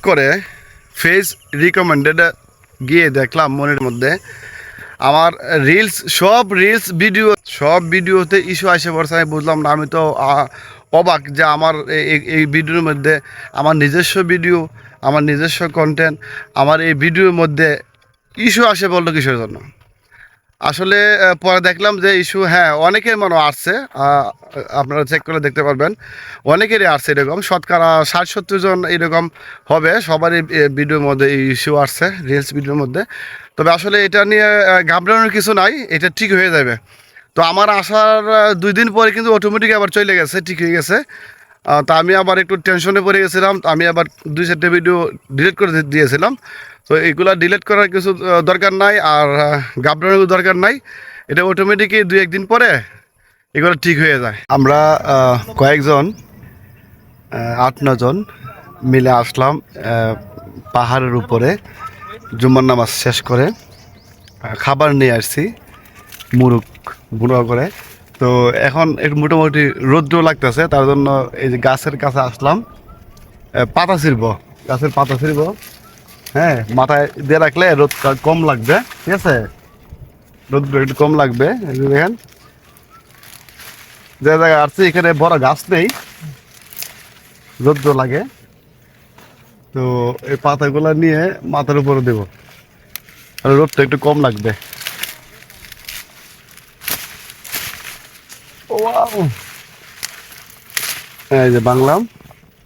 করে face recommended গিয়ে দেখলাম মনের মধ্যে, আমার রিলস সব রিলস ভিডিও সব ভিডিওতে ইস্যু আসে পড়ছে আমি বুঝলাম না, আমি তো অবাক যে আমার এই- ভিডিওর মধ্যে আমার নিজস্ব ভিডিও আমার নিজস্ব কন্টেন্ট আমার এই ভিডিওর মধ্যে ইস্যু আসে বলল কিসের জন্য? আসলে পরে দেখলাম যে ইস্যু হ্যাঁ অনেকের মনে আসছে আপনারা চেক করে দেখতে পারবেন, অনেকেরই আসছে এরকম, শতকরা ষাট সত্তর জন এরকম হবে, সবারই ভিডিওর মধ্যে এই ইস্যু আসছে রিলস ভিডিওর মধ্যে। তবে আসলে এটা নিয়ে ঘাবড়ানোর কিছু নাই, এটা ঠিক হয়ে যাবে। তো আমার আসার দুই দিন পরে কিন্তু অটোমেটিক আবার চলে গেছে, ঠিক হয়ে গেছে। তা আমি আবার একটু টেনশনে পড়ে গেছিলাম, আমি আবার দুই চারটে ভিডিও ডিলিট করে দিয়েছিলাম। তো এইগুলা ডিলিট করার কিছু দরকার নাই আর আহ, ঘাবড়ানোর দরকার নাই। এটা অটোমেটিকই দু একদিন পরে এগুলো ঠিক হয়ে যায়। আমরা কয়েকজন আট নজন মিলে আসলাম পাহাড়ের উপরে। জুম্মার নামাজ শেষ করে খাবার নিয়ে আসছি মুরুক গুঁড়ো করে। তো এখন একটু মোটামুটি রৌদ্র লাগতেছে তার জন্য এই যে গাছের কাছে আসলাম। পাতা ছিড়ব গাছের পাতা ছিড়ব। হ্যাঁ মাথায় দিয়ে রাখলে রোদ কম লাগবে, ঠিক আছে? রোদ্র একটু কম লাগবে দেখেন। যে জায়গায় আসছি, এখানে বড় গাছ নেই, রৌদ্র লাগে। তো এই পাতাগুলো নিয়ে মাথার উপরে দেব। আর রোদটা একটু কম লাগবে! এই যে বাংলাম।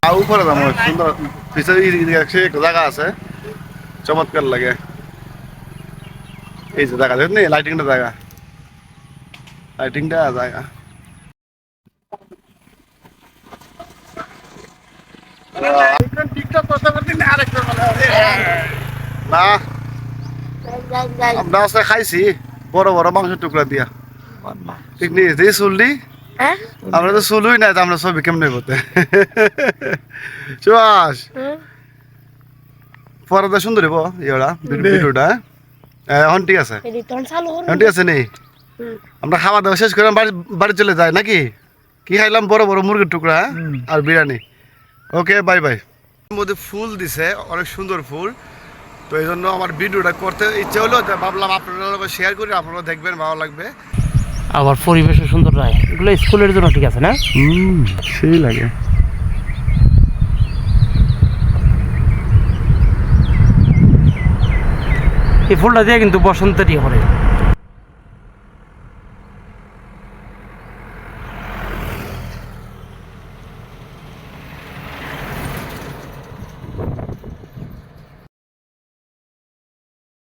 আর উপরে সুন্দর পিছনে জায়গা আছে। চমৎকার লাগে। এই যে জায়গা দেখেন লাইটিংটা জায়গা। লাইটিংটা জায়গা। না আমরা খাইছি বড় বড় মাংসের টুকরা দিয়া। ঠিক নেই যে চুললি হ্যাঁ? আমরা তো চুলুই নাই আমরা ছবি কেমনে বলতে সুভাষ পরে সুন্দর হইব ইয়েটা ভিডিওটা হ্যাঁ, এখন ঠিক আছে? রিটার্ন চালু করুন এখন ঠিক আছে হুম। আমরা খাওয়া দাওয়া শেষ করে বাড়ি বাড়ি চলে যাই নাকি? কি খাইলাম? বড় বড় মুরগির টুকরা? আর বিরিয়ানি। Okay bye bye. মধ্যে ফুল দিছে অনেক সুন্দর ফুল। তো এই জন্য আমার ভিডিওটা করতে ইচ্ছে হলো ভাবলাম আপনারা শেয়ার করি আপনারা দেখবেন ভালো লাগবে। আবার পরিবেশও সুন্দর নয় এগুলো স্কুলের জন্য ঠিক আছে না? হুম সেই লাগে। এই ফুলটা দিয়ে কিন্তু বসন্তেরই করে